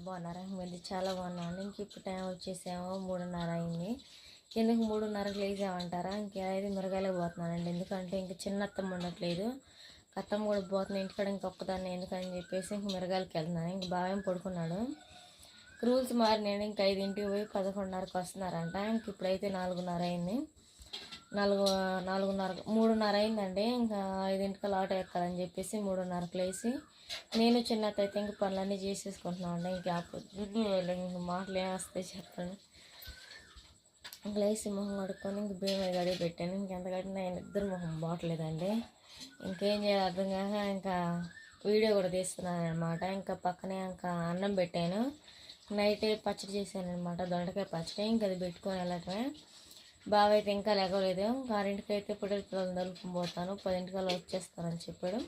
బాగున్నారు? బాగున్నారా మీరు చాలా బాగున్నామండి ఇంక ఇప్పుడు టైం వచ్చేసేమో మూడున్నర అయింది. ఎందుకు మూడున్నరకు లేచామంటారా? ఇంకేదైతే మిరగాయలకు పోతున్నానండి. ఎందుకంటే ఇంక చిన్న అత్తమ్మ ఉండట్లేదు. అత్తమ్మ కూడా పోతున్నాను ఇంటికాడ ఇంకొకదాన్ని ఎందుకని చెప్పేసి ఇంక మిరగాయలకి వెళ్తున్నాను. ఇంక బాగా పడుకున్నాడు. రూల్స్ మారినాడు ఇంక ఐదింటికి పోయి పదకొండున్నరకు వస్తున్నారంట. ఇంక ఇప్పుడైతే నాలుగున్నర అయింది. నాలుగు నాలుగున్నర మూడున్నర అయిందండి. ఇంకా ఐదింటికి లాట్ ఎక్కాలని చెప్పేసి మూడున్నరకు లేచి నేను చిన్నత అయితే ఇంక పనులన్నీ చేసేసుకుంటున్నాం అండి. ఇంకా జుడ్డు ఇంక మాటలు ఏం వస్తాయి చెప్పండి. ఇంక లేచి మొహం కడుక్కొని ఇంక బియ్యం గడి పెట్టాను. ఇంకెంత కట్టినా నేను ఇద్దరు మొహం బాగలేదండి ఇంకేం చేయాలి అర్థం కాక ఇంకా వీడియో కూడా తీస్తున్నాను అనమాట ఇంకా పక్కనే ఇంకా అన్నం పెట్టాను. నైట్ పచ్చడి చేశాను అనమాట దొండకాయ పచ్చడి. ఇంకా అది పెట్టుకొని వెళ్ళటమే. బావ అయితే ఇంకా లేగలేదు. ఆరింటికి అయితే పొట్టెల పిల్లలు నలుపుకొని పోతాను. పదింటికల్లా వచ్చేస్తానని చెప్పాడు.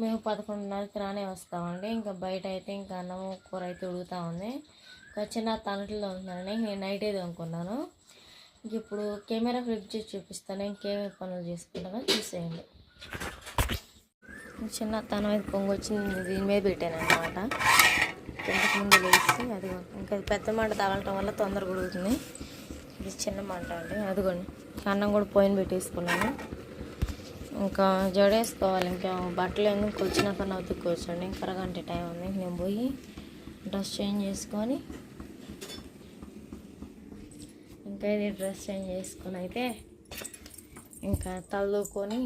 మేము పదకొండున్నరకి రానే వస్తామండి. ఇంకా బయట అయితే ఇంకా అన్నం కూర అయితే ఉడుగుతూ ఉంది. ఇంకా చిన్న తనటిలో ఉంటున్నానని నేను నైట్ అయితే అనుకున్నాను ఇంక ఇప్పుడు కెమెరా ఫ్లిప్ చేసి చూపిస్తాను. ఇంకేమేమి పనులు చేసుకుంటానో చూసేయండి. చిన్న తనం అయితే పొంగొచ్చింది దీని మీద పెట్టాను అనమాట ఇంతకు ముందు లేచి అది ఇంకా అది పెద్ద మాట తగలటం వల్ల తొందరగా ఉడుకుతుంది. ఇది చిన్న మంట అండి. అదిగోండి. అన్నం కూడా పోయిన పెట్టేసుకున్నాను. ఇంకా జడేసుకోవాలి. ఇంకా బట్టలు ఎందుకు వచ్చినాక నవ్వుకోవచ్చు అండి ఇంకా అరగంట టైం ఉంది. నేను పోయి డ్రెస్ చేంజ్ చేసుకొని ఇంకా ఇది డ్రెస్ చేంజ్ చేసుకొని అయితే ఇంకా తలదూకొని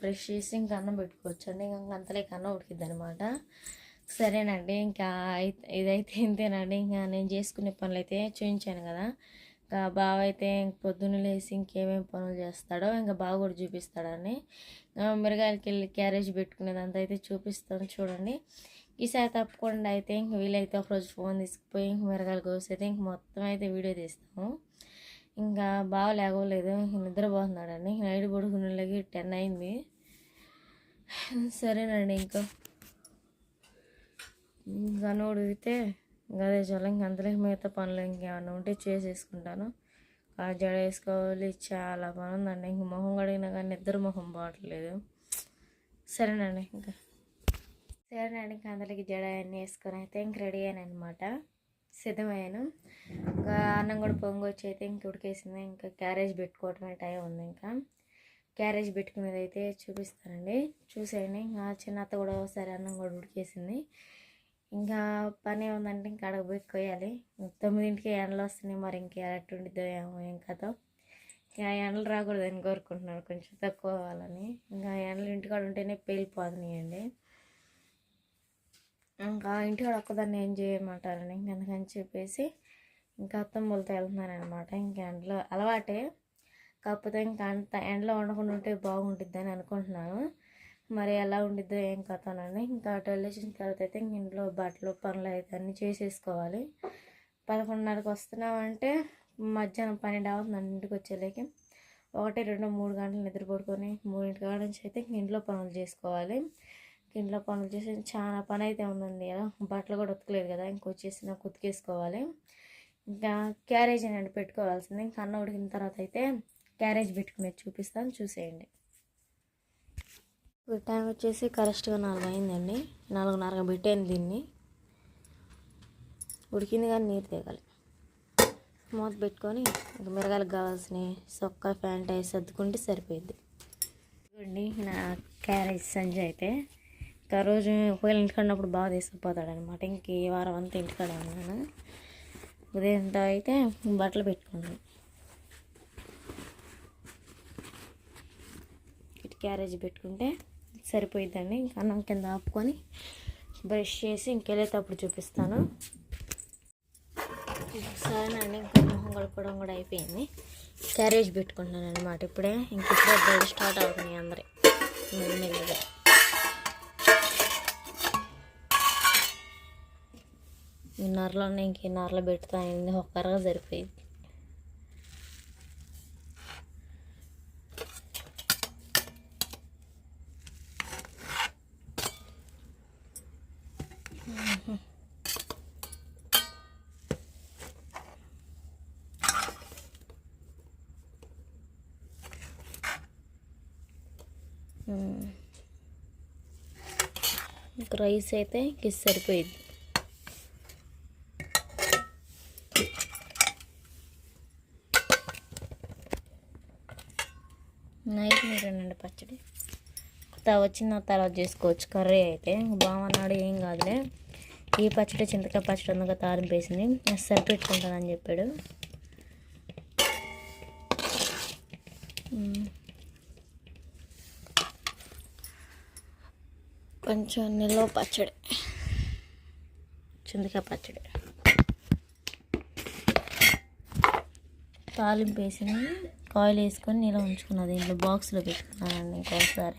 బ్రష్ చేసి ఇంకా అన్నం పెట్టుకోవచ్చు అండి ఇంకా అంతలేక అన్నం ఉడికిద్ది అనమాట సరేనండి. ఇంకా అయితే ఇదైతే ఇంతేనండి. ఇంకా నేను చేసుకునే పనులు అయితే చూపించాను కదా. ఇంకా బావ అయితే ఇంక పొద్దున్న లేసి ఇంకేమేమి పనులు చేస్తాడో ఇంకా బావ కూడా చూపిస్తాడని. ఇంకా మిరగాయలకి వెళ్ళి క్యారేజ్ పెట్టుకునేదంతా అయితే చూపిస్తాను చూడండి. ఈసారి తప్పకుండా అయితే ఇంక వీలైతే ఒకరోజు ఫోన్ తీసుకుపోయి ఇంక మిరగాయలు కోసైతే ఇంక మొత్తం అయితే వీడియో తీస్తాము. ఇంకా బావ లేగలేదు ఇంక నిద్రపోతున్నాడండి. నైట్ పడుకునేలాగి టెన్ అయింది. సరేనండి ఇంకా. ఇంకా ఉడిగితే అదే చాలా ఇంక అందులో మిగతా పనులు ఇంకేమన్నా ఉంటే చేసేసుకుంటాను. ఆ జడ వేసుకోవాలి చాలా పని ఉందండి. ఇంక మొహం కడిగినా కానీ నిద్ర మొహం పోవట్లేదు సరేనండి ఇంకా. సరేనండి ఇంకా అందులోకి జడ అన్నీ వేసుకొని అయితే ఇంక రెడీ అయ్యాను అనమాట సిద్ధమయ్యాను. ఇంకా అన్నం కూడా పొంగి వచ్చి అయితే ఇంక ఉడికేసింది. ఇంకా క్యారేజ్ పెట్టుకోవటమే టైం ఉంది ఇంకా. క్యారేజ్ పెట్టుకునేది అయితే చూపిస్తానండి. చూసేయండి. ఇంకా చిన్న అత్త కూడా ఒకసారి అన్నం కూడా ఉడికేసింది. ఇంకా పని ఏముందంటే ఇంకా అడగ పోయి కొయ్యాలి. తొమ్మిదింటికి ఎండలు వస్తున్నాయి మరి ఇంకా ఎట్టు ఉండిద్దో ఏమో ఏం కథ. ఇంకా ఎండలు రాకూడదని కోరుకుంటున్నాను కొంచెం తక్కువ అవ్వాలని. ఇంకా ఎండలు ఇంటికాడ ఉంటేనే పేలిపోతున్నాయండి. ఇంకా ఇంటికాడ ఒక్కదాన్ని ఏం చేయమంటారని ఇంక అందుకని చెప్పేసి ఇంకా అత్తమ్మలతో వెళ్తున్నాను అనమాట ఇంకా ఎండలో అలవాటే. కాకపోతే ఇంకా అంత ఎండలో ఉండకుండా ఉంటే బాగుంటుంది అని అనుకుంటున్నాను. మరి ఎలా ఉండిద్దో ఏం కథనండి ఇంకా అటు వెళ్ళేసిన తర్వాత అయితే ఇంక ఇంట్లో బట్టలు పనులు అయితే అన్నీ చేసేసుకోవాలి. పదకొండున్నరకు వస్తున్నామంటే మధ్యాహ్నం పన్నెండు అవుతుంది ఇంటికి వచ్చేలేకి. ఒకటి రెండు మూడు గంటలు నిద్రపడుకొని మూడింటి కాడ నుంచి అయితే ఇంక ఇంట్లో పనులు చేసుకోవాలి. ఇంట్లో పనులు చేసి చాలా పని అయితే ఉందండి కదా. బట్టలు కూడా ఉతకలేదు కదా ఇంకొచ్చేసి నాకు ఉతికేసుకోవాలి. ఇంకా క్యారేజ్ అనేది పెట్టుకోవాల్సింది. ఇంకా అన్న ఉడికిన తర్వాత అయితే క్యారేజ్ పెట్టుకునేది చూపిస్తాను చూసేయండి. ఇప్పుడు టైం వచ్చేసి కరెక్ట్గా నాలుగు అయిందండి నాలుగున్నరగా పెట్టాను దీన్ని. ఉడికింది కానీ నీరు తేగాలి. మూత పెట్టుకొని ఇంక మిరగాయలకు కావాల్సినవి సొక్క ప్యాంట్ వేసి సర్దుకుంటే సరిపోయింది ఇదిగోండి నా క్యారేజ్ సంజయ్ అయితే ఇంకా రోజు ఒకవేళ ఇంటికడినప్పుడు బాగా తీసుకుపోతాడు అనమాట ఇంక ఈ వారం అంతా ఇంటికాడ ఉన్నాను. ఉదయం అయితే బట్టలు పెట్టుకున్నాను. ఇటు క్యారేజ్ పెట్టుకుంటే సరిపోయిద్దండి. ఇంకా అన్నం కింద ఆపుకొని బ్రష్ చేసి ఇంకెళ్ళేటప్పుడు చూపిస్తాను. సరేనండి ఇంకా మొహం కడుక్కోవడం కూడా అయిపోయింది. క్యారేజ్ పెట్టుకుంటున్నాను అనమాట ఇప్పుడే. ఇంక ఇప్పుడే బయట స్టార్ట్ అవుతున్నాయి అందరి. మెల్లిమెల్లిగా ఈ నరలోనే ఇంక ఈ నరలో పెడతాను ఒక్కరగా సరిపోయింది. ఇంకా రైస్ అయితే గిస్ సరిపోయింది. నైట్ మీరేనండి పచ్చడి? వచ్చిన తర్వాత చేసుకోవచ్చు. కర్రీ అయితే బాగున్నాడు ఏం కాదులే. ఈ పచ్చడి చింతకాయ పచ్చడి ఉందగా తారింపేసింది సరిపెట్టుకుంటానని చెప్పాడు. కొంచెం నిల్వ పచ్చడి. చింతకాయ పచ్చడి. తాలింపు వేసి కాయిల్ వేసుకొని నిల్వ ఉంచుకున్నది ఇంట్లో బాక్స్లో పెట్టుకున్నానండి ఇంకోసారి.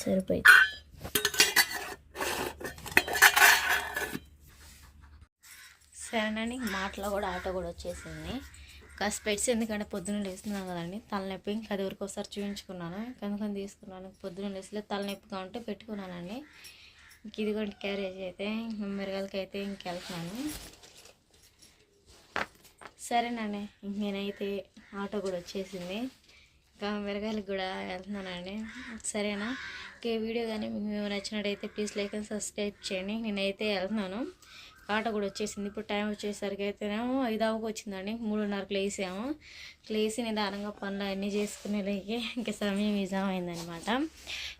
సరిపోయింది. సరేనండి మాటలో కూడా ఆటో కూడా వచ్చేసింది. కాస్త పెట్స్ ఎందుకంటే పొద్దున్న లేస్తున్నాను కదండి తలనొప్పి ఇంకా అది వరకు ఒకసారి చూపించుకున్నాను కనుకొని తీసుకున్నాను పొద్దున్న లేసలే తలనొప్పిగా ఉంటే పెట్టుకున్నానండి. ఇంక ఇది కూడా క్యారేజ్ అయితే మిరగాలకి అయితే ఇంకెళ్తున్నాను సరేనండి ఇంక నేనైతే ఆటో కూడా వచ్చేసింది. మిరగాయలకు కూడా వెళ్తున్నానండి. సరేనా? ఇంకే వీడియో కానీ మీకు నచ్చినట్టయితే ప్లీజ్ లైక్ అండ్ సబ్స్క్రైబ్ చేయండి. నేనైతే వెళ్తున్నాను. ఆటో కూడా వచ్చేసింది. ఇప్పుడు టైం వచ్చేసరికి అయితేనేమో ఐదు అవ్వకు వచ్చిందండి. మూడున్నరకు లేసాము. లేచి నిదానంగా పనులు అన్నీ చేసుకునే లేకి ఇంకా సమయం నిజమైందనమాట.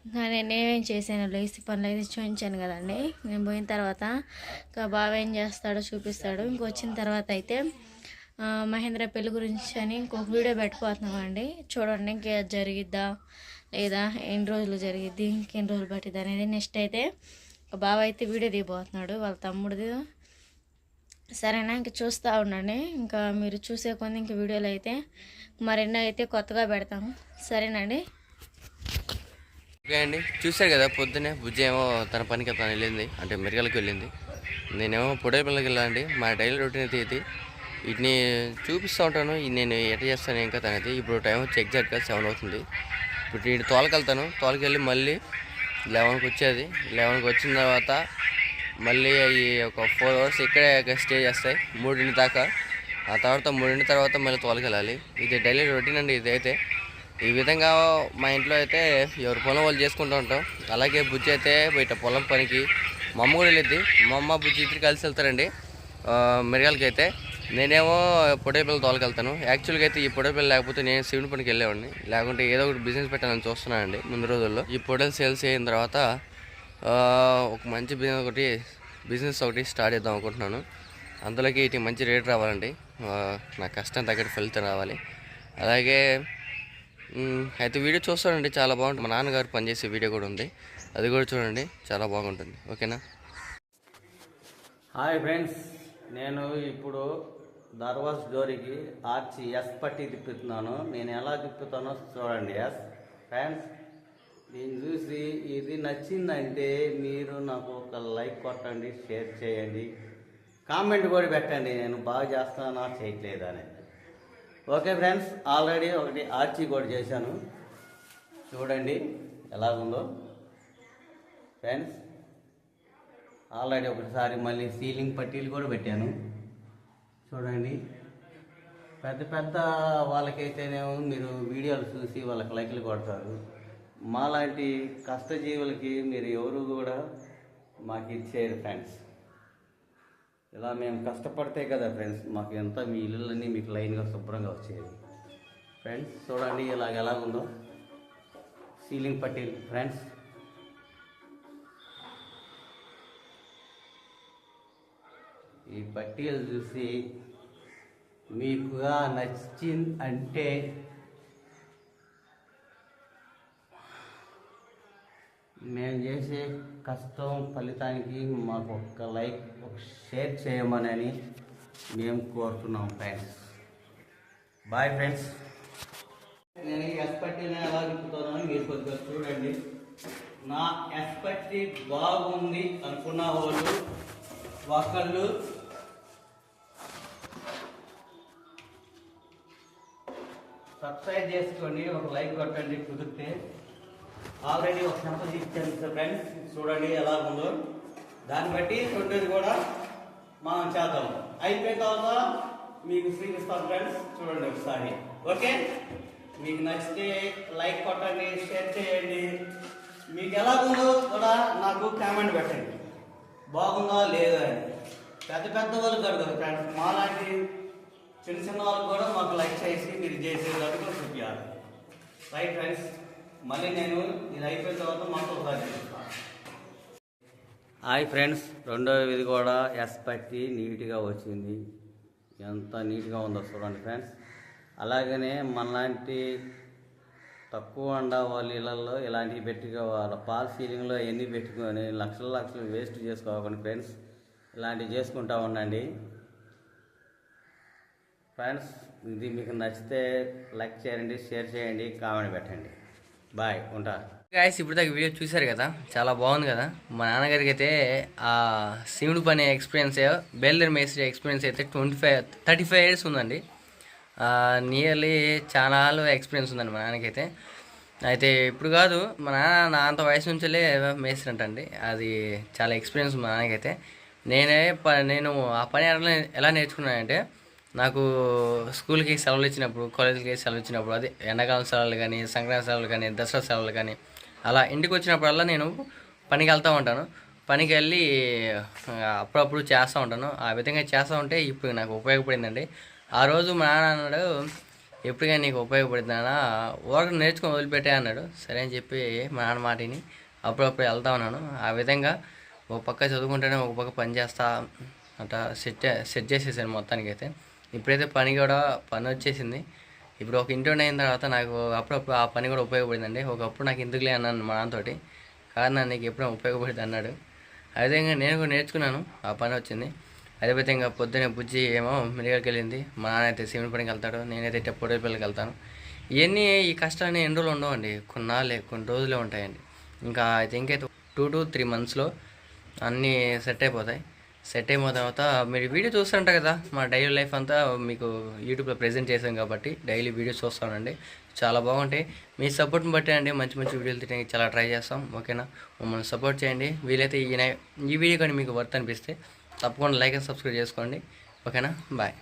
ఇంకా నేనేం చేశాను? లేచి పనులు అయితే చూపించాను కదండి. నేను పోయిన తర్వాత ఇంకా బాగా ఏం చేస్తాడో చూపిస్తాడు. ఇంకొచ్చిన తర్వాత అయితే మహేంద్ర పెళ్ళి గురించి అని ఇంకొక వీడియో పెట్టిపోతున్నామండి చూడండి ఇంకా జరిగిద్దా లేదా ఎన్ని రోజులు జరిగిద్ది ఇంకెన్ని రోజులు పట్టిద్ది అనేది నెక్స్ట్ అయితే ఒక బావ అయితే వీడియో దిగిపోతున్నాడు వాళ్ళ తమ్ముడిది. సరేనా ఇంక చూస్తూ ఉండండి. ఇంకా మీరు చూసే కొంది ఇంక వీడియోలు అయితే మరెన్నో అయితే కొత్తగా పెడతాము. సరేనండి. ఓకే అండి. చూశారు కదా పొద్దునే బుజ్జ ఏమో తన పనికి తను వెళ్ళింది అంటే మిరగలకు వెళ్ళింది. నేనేమో పొడేపల్లికి వెళ్ళాలండి మా డైలీ రొటీన్ అయితే ఇది. వీటిని చూపిస్తూ ఉంటాను. నేను ఎట చేస్తాను ఇంకా తనది ఇప్పుడు టైం వచ్చి ఎగ్జాక్ట్గా సెవెన్ అవుతుంది. ఇప్పుడు వీటి తోలకెళ్తాను. తోలకెళ్ళి మళ్ళీ లెవెన్కి వచ్చేది. లెవెన్కి వచ్చిన తర్వాత మళ్ళీ అవి ఒక ఫోర్ అవర్స్ ఇక్కడే స్టే చేస్తాయి. మూడింటి దాకా. ఆ తర్వాత మూడింటి తర్వాత మళ్ళీ తోలకెళ్ళాలి. ఇది డైలీ రొటీన్ అండి ఇదైతే. ఈ విధంగా మా ఇంట్లో అయితే ఎవరి పొలం వాళ్ళు చేసుకుంటూ ఉంటాం. అలాగే బుజ్జి అయితే బయట పొలం పనికి మా అమ్మ కూడా వెళ్ళిద్ది. మా అమ్మ బుజ్జి ఇద్దరు కలిసి వెళ్తారండి. మిరగాలకి అయితే నేనేమో పొడేపల్లి తోలకెళ్తాను. యాక్చువల్గా అయితే ఈ పొడేపల్లి లేకపోతే నేను శివుని పనికి వెళ్ళేవాడిని. లేకుంటే ఏదో ఒకటి బిజినెస్ పెట్టాలని చూస్తున్నానండి ముందు రోజుల్లో. ఈ పొడేలు సేల్స్ అయిన తర్వాత ఒక మంచి బిజినెస్ ఒకటి బిజినెస్ ఒకటి స్టార్ట్ చేద్దాం అనుకుంటున్నాను. అందులోకి ఇటు మంచి రేట్ రావాలండి. నా కష్టం తగ్గట్టు ఫలితం రావాలి. అలాగే అయితే వీడియో చూస్తానండి. చాలా బాగుంటుంది. మా నాన్నగారు పనిచేసే వీడియో కూడా ఉంది. అది కూడా చూడండి. చాలా బాగుంటుంది. ఓకేనా? హాయ్ ఫ్రెండ్స్ నేను ఇప్పుడు దర్వాజ్ డోరికి ఆర్చి ఎస్ పట్టి తిప్పుతున్నాను. నేను ఎలా తిప్పుతానో చూడండి. ఎస్ ఫ్రెండ్స్ నేను చూసి ఇది నచ్చిందంటే మీరు నాకు ఒక లైక్ కొట్టండి షేర్ చేయండి కామెంట్ కూడా పెట్టండి. నేను బాగా చేస్తానా చేయట్లేదు అనేది. ఓకే ఫ్రెండ్స్ ఆల్రెడీ ఒకటి ఆర్చి కూడా చేశాను. చూడండి ఎలాగుందో ఫ్రెండ్స్ ఆల్రెడీ ఒకసారి మళ్ళీ సీలింగ్ పట్టీలు కూడా పెట్టాను. చూడండి. పెద్ద పెద్ద వాళ్ళకైతేనేమో మీరు వీడియోలు చూసి వాళ్ళకి లైక్లు కొడతారు. మాలాంటి కష్టజీవులకి మీరు ఎవరు కూడా మాకు ఇచ్చేయరు ఫ్రెండ్స్. ఇలా మేము కష్టపడితే కదా ఫ్రెండ్స్ మాకు ఎంత మీ ఇల్లులన్నీ మీకు లైన్గా శుభ్రంగా వచ్చేది ఫ్రెండ్స్ చూడండి ఇలాగ ఎలా ఉందో. సీలింగ్ పట్టి ఫ్రెండ్స్. ఈ పట్టీలు చూసి మీకుగా నచ్చింది అంటే మేము చేసే కష్టం ఫలితానికి మాకు ఒక లైక్ ఒక షేర్ చేయమని మేము కోరుతున్నాం ఫ్రెండ్స్. Bye friends. నేను ఈ ఎస్పట్టీని ఎలా చెప్తున్నాను మీరు కొద్దిగా చూడండి. నా ఎస్పట్టి బాగుంది అనుకున్న వాళ్ళు ఒకళ్ళు సబ్స్క్రైబ్ చేసుకోండి ఒక లైక్ కొట్టండి కుదిరితే. ఆల్రెడీ ఒక సంపద ఇచ్చాను ఫ్రెండ్స్. చూడండి ఎలా ఉందో. దాన్ని బట్టి రెండోది కూడా మనం చేద్దాం. అయిపోయిన తర్వాత మీకు చూపిస్తాను ఫ్రెండ్స్. చూడండి ఒకసారి. ఓకే? మీకు నచ్చితే లైక్ కొట్టండి షేర్ చేయండి. మీకు ఎలా ఉందో కూడా నాకు కామెంట్ పెట్టండి. బాగుందా లేదా అని. పెద్ద పెద్ద వాళ్ళు కాదు ఫ్రెండ్స్. మాలాంటి చిన్న చిన్న వాళ్ళు కూడా మాకు లైక్ చేసి మీరు చేసేటట్టు చూపించాలి. రైట్ ఫ్రెండ్స్ మళ్ళీ నేను ఇది అయిపోయిన తర్వాత మాతో హాయ్ ఫ్రెండ్స్ రెండో ఇది కూడా ఎస్ పట్టి నీట్గా వచ్చింది. ఎంత నీట్గా ఉందో చూడండి ఫ్రెండ్స్ అలాగనే మనలాంటి తక్కువ ఉండ వాళ్ళ ఇళ్ళల్లో ఇలాంటివి పెట్టుకోవాలి. పాల్ సీలింగ్లో ఎన్ని పెట్టుకొని లక్షల లక్షలు వేస్ట్ చేసుకోకండి ఫ్రెండ్స్ ఇలాంటివి చేసుకుంటా ఉండండి. ఫ్రెండ్స్ ఇది మీకు నచ్చితే లైక్ చేయండి షేర్ చేయండి కామెంట్ పెట్టండి. బాయ్ ఉంటా. గాయస్ ఇప్పుడు దాకా వీడియో చూశారు కదా? చాలా బాగుంది కదా? మా నాన్నగారికి అయితే ఆ శివుడు పని ఎక్స్పీరియన్స్ బేల్దర్ మేస్త్రి ఎక్స్పీరియన్స్ అయితే twenty five thirty five years ఉందండి నియర్లీ చాలా ఎక్స్పీరియన్స్ ఉందండి మా నాన్నకైతే అయితే. ఇప్పుడు కాదు మా నాన్న నా అంత వయసు నుంచే మేస్త్రి అంటండి. అది చాలా ఎక్స్పీరియన్స్ మా నాన్నకైతే నేనే నేను ఆ పని ఎలా ఎలా నేర్చుకున్నానంటే నాకు స్కూల్కి సెలవులు ఇచ్చినప్పుడు కాలేజీకి సెలవు ఇచ్చినప్పుడు అదే ఎండాకాలం సెలవులు కానీ సంక్రాంతి సెలవులు కానీ దసరా సెలవులు కానీ అలా ఇంటికి వచ్చినప్పుడల్లా నేను పనికి వెళ్తూ ఉంటాను. పనికి వెళ్ళి అప్పుడప్పుడు చేస్తూ ఉంటాను. ఆ విధంగా చేస్తూ ఉంటే ఇప్పుడు నాకు ఉపయోగపడిందండి. ఆ రోజు మా నాన్న అన్నాడు ఎప్పుడుగా నీకు ఉపయోగపడింది నాన్న వర్క్ నేర్చుకొని వదిలిపెట్టే అన్నాడు. సరే అని చెప్పి మా నాన్న మాటిని అప్పుడప్పుడు వెళ్తా ఉన్నాను. ఆ విధంగా ఒక పక్క చదువుకుంటేనే ఒక పక్క పని చేస్తా అట్లా సెట్ సెట్ చేసేసాను మొత్తానికి అయితే ఇప్పుడైతే పని కూడా పని వచ్చేసింది. ఇప్పుడు ఒక ఇంటర్న్ అయిన తర్వాత నాకు అప్పుడప్పుడు ఆ పని కూడా ఉపయోగపడిందండి. ఒకప్పుడు నాకు ఎందుకులే అన్నాను మా నాన్నతోటి. కారణం నీకు ఎప్పుడైనా ఉపయోగపడింది అన్నాడు. అదేవిధంగా నేను కూడా నేర్చుకున్నాను. ఆ పని వచ్చింది. అదేవిధంగా పొద్దున్నే బుజ్జి ఏమో మిరియాలకి వెళ్ళింది. మా నాన్న అయితే సిమెంట్ పనికి వెళ్తాడు. నేనైతే పొడేల పిల్లలకి వెళ్తాను. ఇవన్నీ ఈ కష్టాలు ఎన్ని రోజులు ఉండవండి? కొన్నాళ్ళే కొన్ని రోజులే ఉంటాయండి. ఇంకా ఐ థింక్ అయితే టూ టు త్రీ మంత్స్లో అన్నీ సెట్ అయిపోతాయి. సెట్ అయిపోయిన తర్వాత మీరు వీడియో చూస్తుంటారు కదా మా డైలీ లైఫ్ అంతా మీకు యూట్యూబ్లో ప్రజెంట్ చేసాం కాబట్టి డైలీ వీడియోస్ చూస్తానండి. చాలా బాగుంటాయి. మీ సపోర్ట్ని బట్టి అండి మంచి మంచి వీడియోలు తీయడానికి చాలా ట్రై చేస్తాం ఓకేనా మమ్మల్ని సపోర్ట్ చేయండి. వీలైతే ఈ ఈ వీడియో కానీ మీకు వర్త్ అనిపిస్తే తప్పకుండా లైక్ అండ్ సబ్స్క్రైబ్ చేసుకోండి ఓకేనా బాయ్